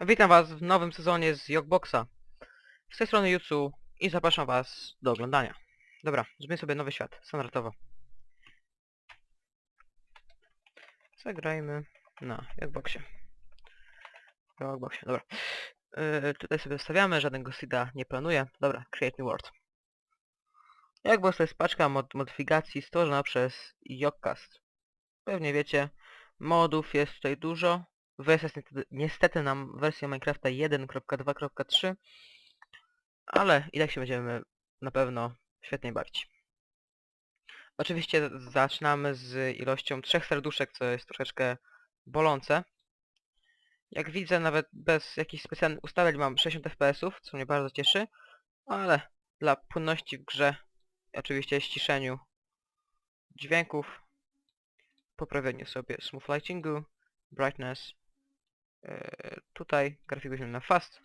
Witam was w nowym sezonie z Jogboxa. Z tej strony Jutsu i zapraszam was do oglądania. Dobra, zrobimy sobie nowy świat, standardowo. Zagrajmy na Jogboxie. Jogboxie, dobra. Yy, tutaj sobie wstawiamy, żadnego seeda nie planuję. Dobra, create new world. Jogbox to jest paczka mod modyfikacji stworzona przez Jogcast. Pewnie wiecie, modów jest tutaj dużo. Wersja jest niestety, niestety nam wersja Minecrafta 1.2.3, ale i tak się będziemy na pewno świetnie bawić. Oczywiście zaczynamy z ilością trzech serduszek, co jest troszeczkę bolące. Jak widzę, nawet bez jakichś specjalnych ustaleń mam 60 fps, co mnie bardzo cieszy, ale dla płynności w grze oczywiście ściszeniu dźwięków, poprawieniu sobie smooth lightingu, brightness, tutaj grafik weźmiemy na fast,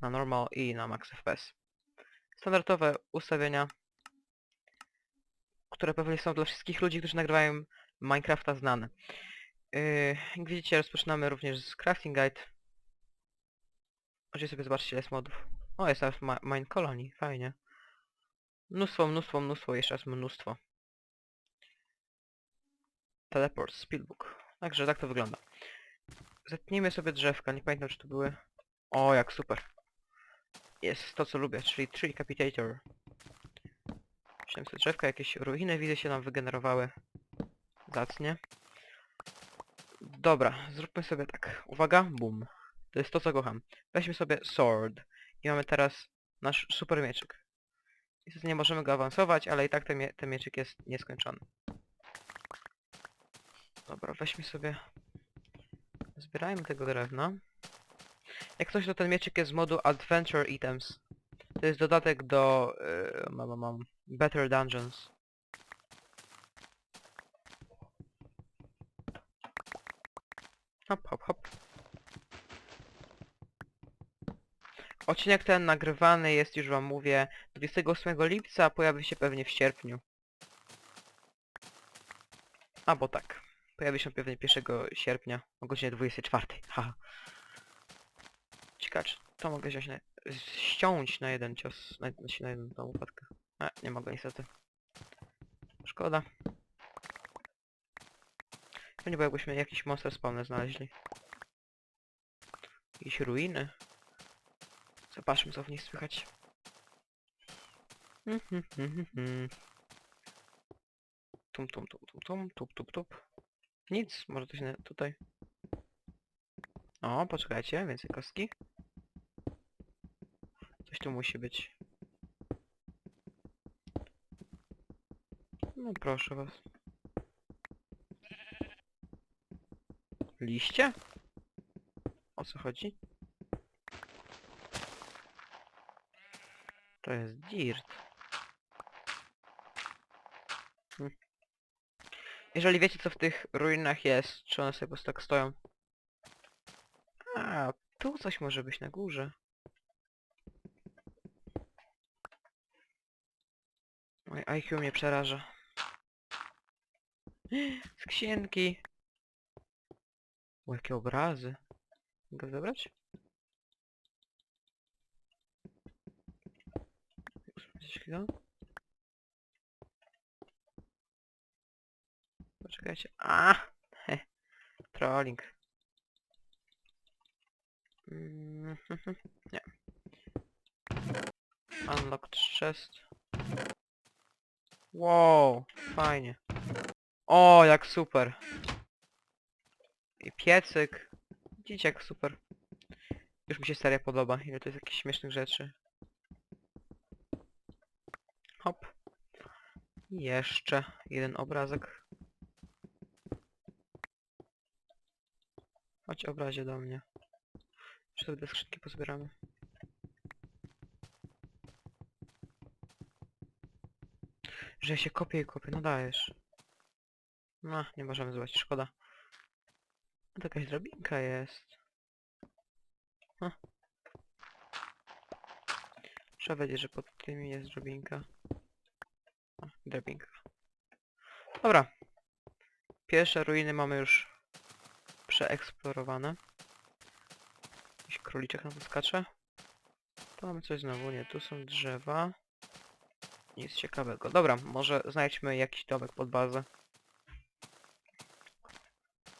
na normal i na max fps. Standardowe ustawienia, które pewnie są dla wszystkich ludzi, którzy nagrywają Minecrafta znane. Eee, jak widzicie rozpoczynamy również z Crafting Guide. Możecie sobie zobaczyć ile jest modów. O, jest teraz Mine Colony, fajnie. Mnóstwo, mnóstwo, mnóstwo, jeszcze raz mnóstwo. Teleport, Speedbook. Także tak to wygląda. Zetnijmy sobie drzewka, nie pamiętam czy to były... O, jak super. Jest to co lubię, czyli Tree Capitator. Wziąłem sobie drzewka, jakieś ruiny widzę się nam wygenerowały. Zacnie. Dobra, zróbmy sobie tak. Uwaga, boom. To jest to co kocham. Weźmy sobie sword. I mamy teraz nasz super mieczyk. Niestety nie możemy go awansować, ale i tak ten, mie ten mieczyk jest nieskończony. Dobra, weźmy sobie Zbierajmy tego drewna. Jak coś to ten mieczyk jest z modu Adventure Items. To jest dodatek do... Yy, mam, mam, Better Dungeons. Hop, hop, hop. Odcinek ten nagrywany jest, już wam mówię, 28 lipca, pojawi się pewnie w sierpniu. Albo tak. Pojawi się pewnie 1 sierpnia o godzinie 24. Haha. Ciekawe, czy to mogę wziąć na... ściąć na jeden cios, na, na jedną tą łopatkę. A, nie mogę niestety. Szkoda. Pewnie bo jakbyśmy jakiś monster spawner znaleźli. Jakieś ruiny. Zobaczmy co w nich słychać. Mhm, mhm, mhm. Tum tum tum tum tum tup tup. Nic, może coś na, tutaj. O, poczekajcie, więcej kostki. Coś tu musi być. No proszę was. Liście? O co chodzi? To jest dirt. Jeżeli wiecie co w tych ruinach jest, czy one sobie po prostu tak stoją. A, tu coś może być na górze. Moje IQ mnie przeraża. Skrzynki. O, jakie obrazy. Mogę zabrać? Coś takiego? Poczekajcie. A, he, Trolling. Mm, Nie. Unlocked chest. Wow, fajnie. O, jak super. I piecyk. Widzicie jak super. Już mi się seria podoba, ile to jest jakichś śmiesznych rzeczy. Hop. Jeszcze jeden obrazek. Chodź obrazie do mnie. Czy sobie te skrzynki pozbieramy? Że się kopię i kopię, no dajesz. No, nie możemy złać, szkoda. A to jakaś drabinka jest. Huh. Trzeba wiedzieć, że pod tymi jest drabinka. O, drabinka. Dobra. Pierwsze ruiny mamy już przeeksplorowane. Jakieś króliczek nam tu skacze. Tu mamy coś znowu, nie, tu są drzewa. Nic ciekawego. Dobra, może znajdźmy jakiś domek pod bazę.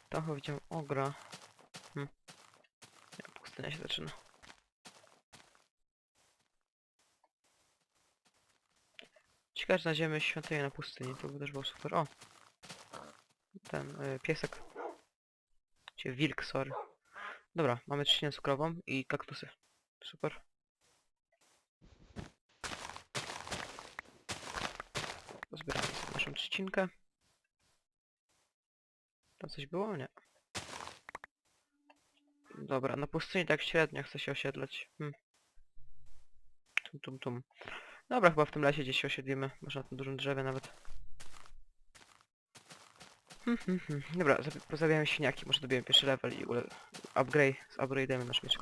Trochę widziałem ogra. Hm. Nie, pustynia się zaczyna. Ciekawe, znajdziemy świątynię na pustyni, to by też było super. O! Ten y, piesek. Wilk, sorry. Dobra, mamy trzcinę cukrową i kaktusy. Super. Pozbieramy sobie naszą trzcinkę. Tam coś było? Nie. Dobra, na pustyni tak średnio chcę się osiedlać. Hmm. Tum, tum, tum. Dobra, chyba w tym lesie gdzieś się osiedlimy. Może na tym dużym drzewie nawet. Hmm. Dobra, zabi- pozabijamy świniaki. Może dobijemy pierwszy level i ule... upgrade, upgrade'ujemy nasz mieczek.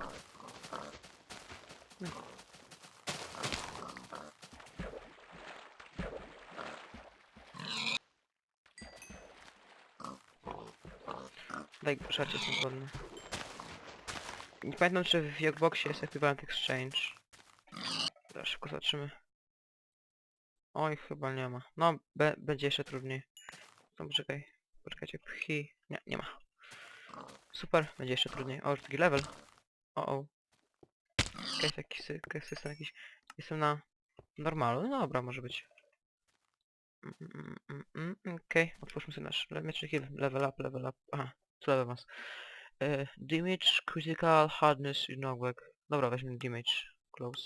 Daj żarcie są głodny. Nie pamiętam czy w Jogboxie jest equivalent exchange. Teraz szybko zobaczymy. Oj, chyba nie ma. No, be, będzie jeszcze trudniej. No, poczekaj. Poczekajcie, pchi. Nie, nie ma. Super, będzie jeszcze trudniej. O, taki level. O, o. Jest jakiś, system jakiś. Jestem na normalu. No dobra, może być. Mm, mm, mm, mm, Okej, otwórzmy sobie nasz heal. Level up, level up. Aha, co level mas. E, damage, critical, hardness i nogłek. Dobra, weźmy damage. Close.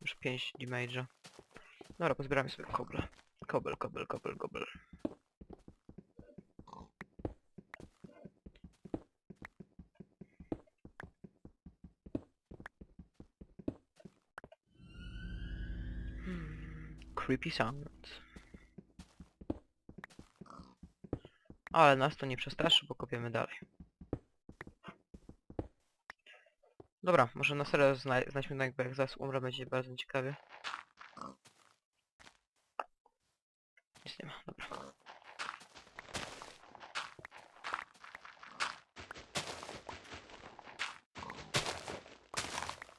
Już 5 damage'a. Dobra, pozbieramy sobie kobla. Kobel, kobel, kobel, kobel. Creepy sound. Ale nas to nie przestraszy, bo kopiemy dalej. Dobra, może na serio zna znajdźmy jak zaraz umrę będzie bardzo ciekawie. Nic nie ma, dobra.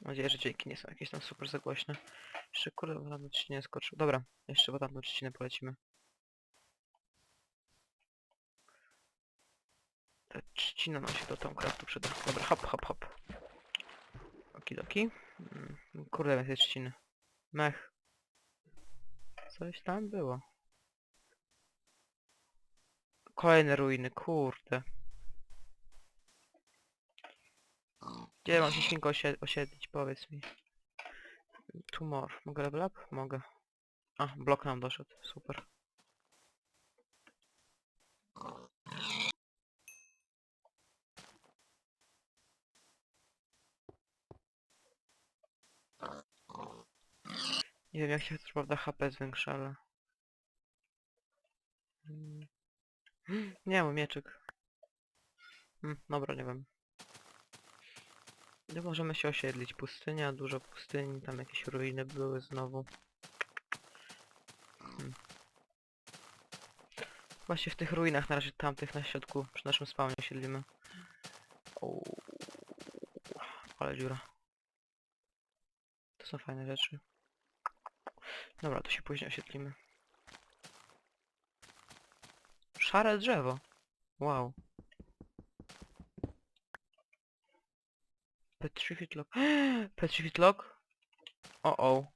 Mam nadzieję, że dźwięki nie są jakieś tam super zagłośne. Kurde, bo tam trzcinę skoczył. Dobra, jeszcze bo tam trzcinę polecimy. Ta trzcina nam się do Tomcraftu przyda. Dobra, hop, hop, hop. Okidoki. Mm, Kurde, więcej trzciny. Mech. Coś tam było. Kolejne ruiny, kurde. Gdzie mam się osiedlić, powiedz mi. Tumor. Mogę level up? Mogę. A, blok nam doszedł, super. Nie wiem jak się co prawda HP zwiększa, ale... Mm. Nie mam mieczek. Hmm, dobra, nie wiem. Gdzie możemy się osiedlić? Pustynia, dużo pustyni, tam jakieś ruiny były znowu. Hmm. Właśnie w tych ruinach, na razie tamtych na środku, przy naszym spawnie osiedlimy. O, ale dziura. To są fajne rzeczy. Dobra, to się później osiedlimy. Szare drzewo. Wow. Petrified Lock. Petrified Lock? O o.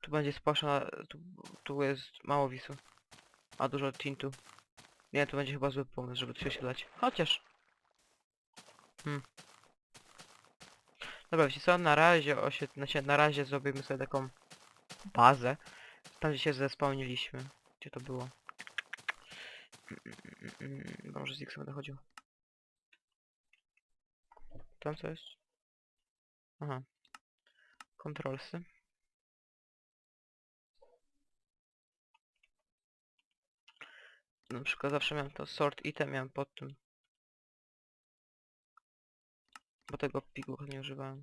Tu będzie spłaszczona... Tu, tu jest mało wisu. A dużo tintu. Nie, to będzie chyba zły pomysł, żeby tu się osiedlać. Chociaż. Hmm. Dobra, wiecie co? Na razie osied... Znaczy, na razie zrobimy sobie taką bazę. Tam gdzie się zespełniliśmy. Gdzie to było? Mm, mm, mm, mm, z X będę chodził. Tam co jest? Aha. Kontrolsy. Na przykład zawsze miałem to sort item, miałem pod tym. Bo tego pigucha nie używałem.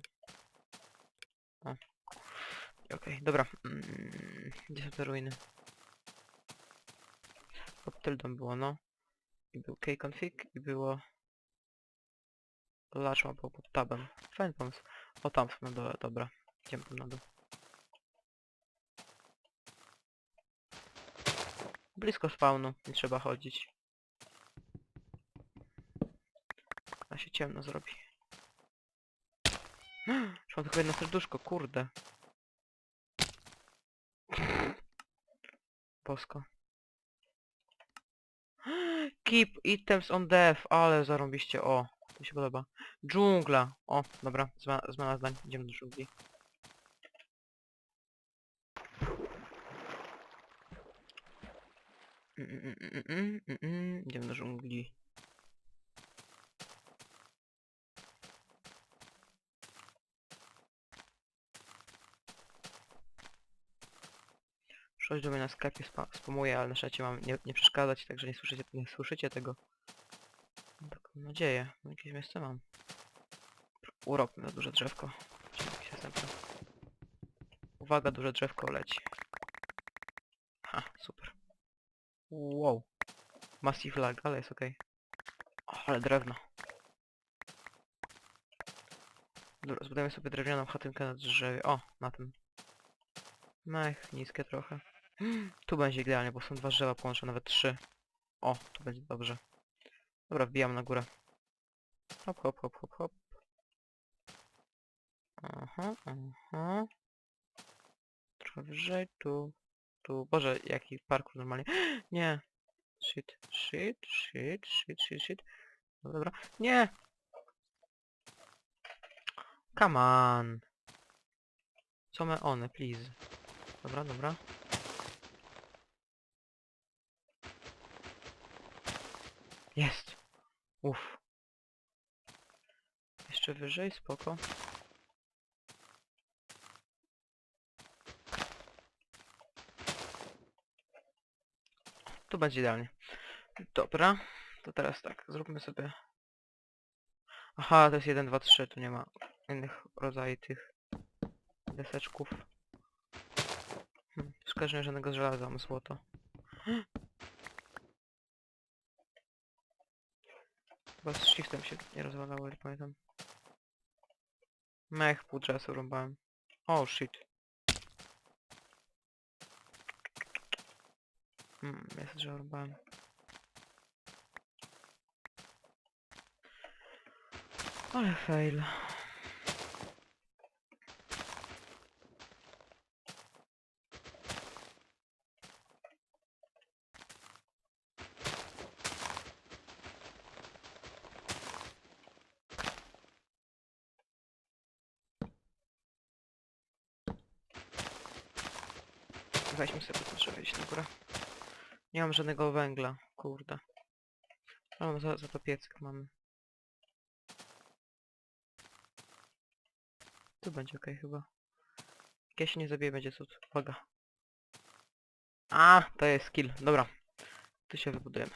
O. Okej, dobra. Mm, gdzie są te ruiny? Pod tyldą było, no. I był kconfig i było... Lacz ma było pod tabem. Fajny pomysł. O tam są na dole, dobra. Idziemy tam na dół. Blisko spawnu, nie trzeba chodzić. A się ciemno zrobi. Mam tylko jedno serduszko, kurde. Bosko. Keep items on death, ale zarąbiście, o. Mi się podoba. Dżungla. O, dobra, zmiana, zmiana zdań. Idziemy do dżungli. Mm, mm, mm. Idziemy do dżungli. Przychodź do mnie na Skype, spa spamuję, ale na szacie mam nie, nie przeszkadzać, także nie słyszycie, nie słyszycie tego. Mam nadzieję, jakieś miejsce mam. Uropmy na duże drzewko. Uwaga, duże drzewko leci. Ha, super. Wow. Massive lag, ale jest okej. O, ale drewno. Dobra, zbudujemy sobie drewnianą chatynkę na drzewie. O, na tym. Mech, niskie trochę. Tu będzie idealnie, bo są dwa drzewa połączone, nawet trzy. O, tu będzie dobrze. Dobra, wbijam na górę. Hop, hop, hop, hop, hop. Aha, aha. Trochę wyżej, tu, tu. Boże, jaki parkour normalnie. Nie! Shit, shit, shit, shit, shit, shit. Dobra, dobra. Nie! Come on! Co me one, please. Dobra, dobra. Jest! Uff. Jeszcze wyżej, spoko. Tu będzie idealnie. Dobra, to teraz tak, zróbmy sobie... Aha, to jest 1, 2, 3, tu nie ma innych rodzajów tych deseczków. Hmm, szkoda, że nie żadnego żelaza, mam złoto. Chyba z shiftem się nie rozwalało, nie pamiętam. Mech, pół drzewa rąbałem. Oh shit. Hmm, jest drzewo rąbałem. Ale fail. Weźmy sobie to drzewo iść na górę. Nie mam żadnego węgla, kurde. Mam za, za to piecyk mamy. Tu będzie okej chyba. Jak ja się nie zabiję, będzie cud. Uwaga. A, to jest skill. Dobra. Tu się wybudujemy.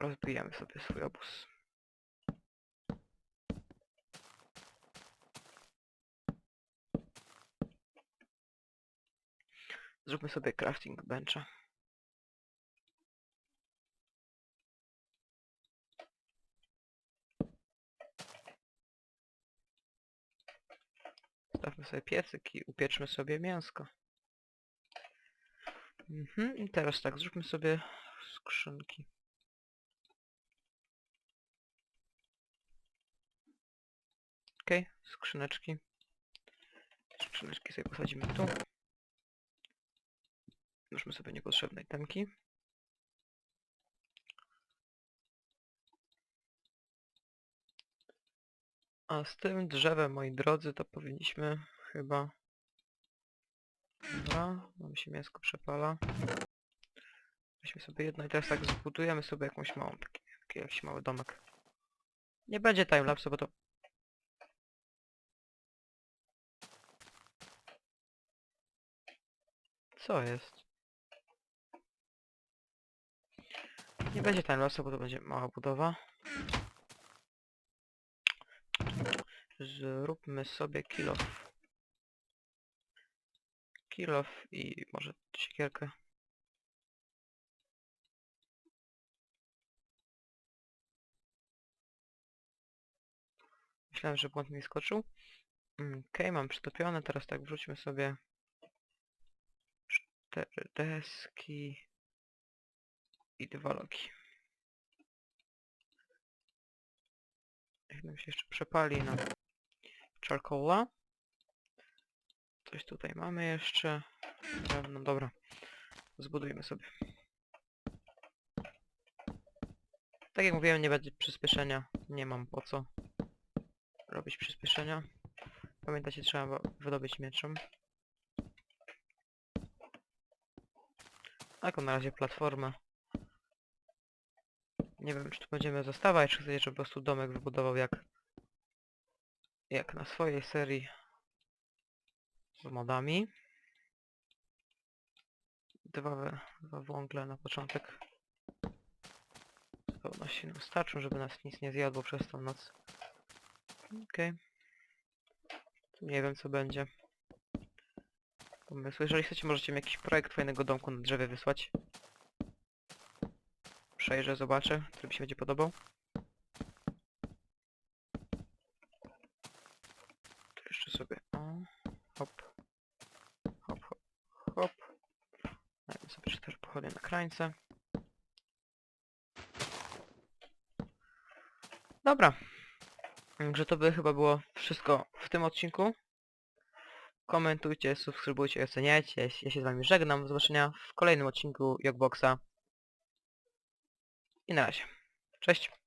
Rozbijamy sobie swój obóz. Zróbmy sobie crafting bencha. Stawmy sobie piecyk i upieczmy sobie mięsko. Mhm, i teraz tak, zróbmy sobie skrzynki. Okej, skrzyneczki. Skrzyneczki sobie posadzimy tu. Zróbmy sobie niepotrzebne itemki. A z tym drzewem, moi drodzy, to powinniśmy chyba... Dobra, nam się mięsko przepala. Weźmy sobie jedno i teraz tak zbudujemy sobie jakąś małą, taki, taki jakiś mały domek. Nie będzie timelapse, bo to... Co jest? Będzie ten los, bo to będzie mała budowa. Zróbmy sobie kilof. Kilof i może siekierkę. Myślałem, że błąd mi skoczył. Okej, mam przytopione, teraz tak wrzućmy sobie cztery deski i dwa. Jak nam się jeszcze przepali na charcoala. Coś tutaj mamy jeszcze. No dobra. Zbudujmy sobie. Tak jak mówiłem, nie będzie przyspieszenia. Nie mam po co robić przyspieszenia. Pamiętajcie, trzeba wydobyć mieczem. Taką na razie platformę. Nie wiem, czy tu będziemy zostawać, czy chcecie, żeby po prostu domek wybudował jak jak na swojej serii z modami. Dwa, dwa wągle na początek. W pełności nam starczą, żeby nas nic nie zjadło przez tą noc. Okej. Tu Nie wiem co będzie. Pomysły. Jeżeli chcecie, możecie mi jakiś projekt fajnego domku na drzewie wysłać. Przejrzę, zobaczę, który mi się będzie podobał. Tu jeszcze sobie... O, hop. Hop, hop, hop. Dajmy sobie cztery pochodnie na krańce. Dobra. Także to by chyba było wszystko w tym odcinku. Komentujcie, subskrybujcie oceniajcie. Ja się z wami żegnam. Do zobaczenia w kolejnym odcinku Jogboxa. I na razie. Cześć.